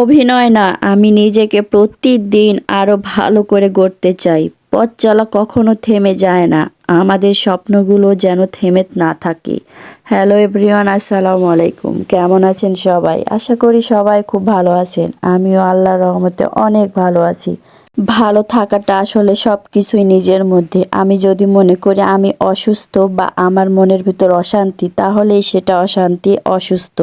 অভিনয় না, আমি নিজেকে প্রতিদিন আরও ভালো করে গড়তে চাই। পথ চলা কখনো থেমে যায় না, আমাদের স্বপ্নগুলো যেন থেমে না থাকে। হ্যালো এভরিওয়ান, আসসালামু আলাইকুম। কেমন আছেন সবাই? আশা করি সবাই খুব ভালো আছেন। আমিও আল্লাহর রহমতে অনেক ভালো আছি। ভালো থাকাটা আসলে সব কিছুই নিজের মধ্যে। আমি যদি মনে করি আমি অসুস্থ বা আমার মনের ভিতর অশান্তি, তাহলেই সেটা অশান্তি, অসুস্থ।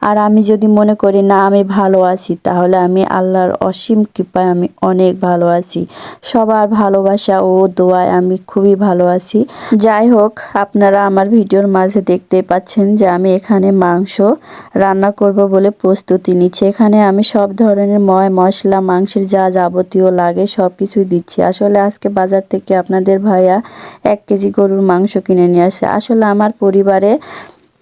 আর আমি যদি মনে করি, না, আমি ভালো আছি, তাহলে আমি আল্লাহর অসীম কৃপায় আমি অনেক ভালো আছি। সবার ভালোবাসা ও দোয়ায় আমি খুবই ভালো আছি। যাই হোক, আপনারা আমার ভিডিওর মাঝে দেখতে পাচ্ছেন যে আমি এখানে মাংস রান্না করব বলে প্রস্তুতি নিচ্ছি। এখানে আমি সব ধরনের ময় মশলা মাংসের যা যাবতীয় লাগে সব কিছুই দিচ্ছি। আসলে আজকে বাজার থেকে আপনাদের ভাইয়া এক কেজি গরুর মাংস কিনে নিয়ে আসে। আসলে আমার পরিবারে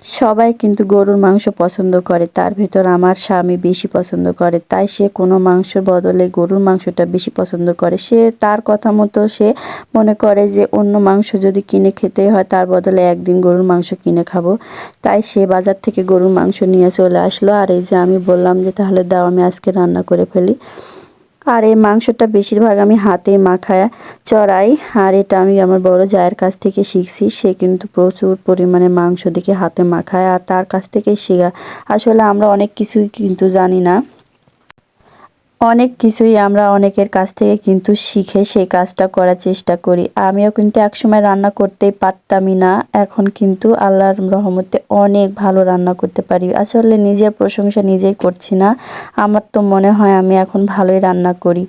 সবাই কিন্তু গরুর মাংস পছন্দ করে। তার ভেতর আমার স্বামী বেশি পছন্দ করে। তাই সে কোনো মাংসের বদলে গরুর মাংসটা বেশি পছন্দ করে। সে তার কথা মতো সে মনে করে যে অন্য মাংস যদি কিনে খেতে হয়, তার বদলে একদিন গরুর মাংস কিনে খাব। তাই সে বাজার থেকে গরুর মাংস নিয়ে চলে আসলো। আর এই যে আমি বললাম যে তাহলে দাও, আমি আজকে রান্না করে ফেলি। আর এই মাংসটা বেশিরভাগ আমি হাতে মাখায় চড়াই। আর এটা আমি আমার বড় জায়ের কাছ থেকে শিখছি। সে কিন্তু প্রচুর পরিমাণে মাংস দিকে হাতে মাখায়। আর তার কাছ থেকেই শেখা। আসলে আমরা অনেক কিছুই কিন্তু জানি না। অনেক কিছুই আমরা অনেকের কাছ থেকে কিন্তু শিখে সেই কাজটা করার চেষ্টা করি। আমিও কিন্তু একসময় রান্না করতেই পারতামই না। এখন কিন্তু আল্লাহর রহমতে অনেক ভালো রান্না করতে পারি। আসলে নিজের প্রশংসা নিজেই করছি না। আমার তো মনে হয় আমি এখন ভালোই রান্না করি।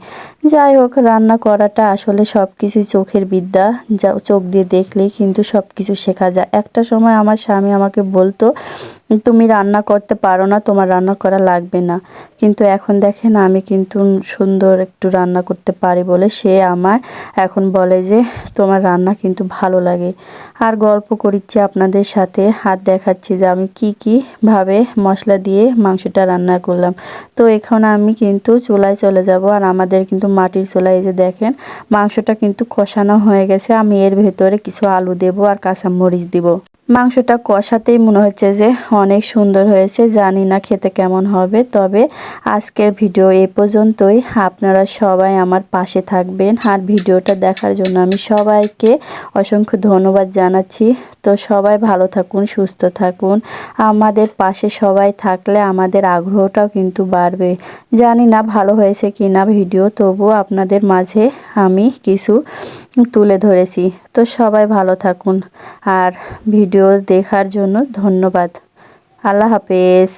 যাই হোক, রান্না করাটা আসলে সব কিছুই চোখের বিদ্যা। যা চোখ দিয়ে দেখলেই কিন্তু সব কিছু শেখা যায়। একটা সময় আমার স্বামী আমাকে বলতো তুমি রান্না করতে পারো না, তোমার রান্না করা লাগবে না। কিন্তু এখন দেখেন আমি কিন্তু সুন্দর একটু রান্না করতে পারি বলে সে আমায় এখন বলে যে, তোমার রান্না কিন্তু ভালো লাগে। আর গল্প করিচ্ছি আপনাদের সাথে, হাত দেখাচ্ছি যে আমি কি কি ভাবে মশলা দিয়ে মাংসটা রান্না করলাম। তো এখন আমি কিন্তু চুলায় চলে যাব আর আমাদের কিন্তু মাটির চুলায় যে দেখেন, মাংসটা কিন্তু কষানো হয়ে গেছে। আমি এর ভেতরে কিছু আলু দেব আর কাঁচা মরিচ দিব। মাংসটা কষাতেই মনে হচ্ছে যে অনেক সুন্দর হয়েছে, জানি না খেতে কেমন হবে। তবে আজকের ভিডিও এ পর্যন্তই। আপনারা সবাই আমার পাশে থাকবেন। আর ভিডিওটা দেখার জন্য আমি সবাইকে অসংখ্য ধন্যবাদ জানাচ্ছি। তো সবাই ভালো থাকুন, সুস্থ থাকুন। আমাদের পাশে সবাই থাকলে আমাদের আগ্রহটাও কিন্তু বাড়বে। জানি না ভালো হয়েছে কি না ভিডিও তবু আপনাদের মাঝে আমি কিছু তুলে ধরেছি। তো সবাই ভালো থাকুন। আর ভিডিও দেখার জন্য ধন্যবাদ। আল্লাহ হাফেজ।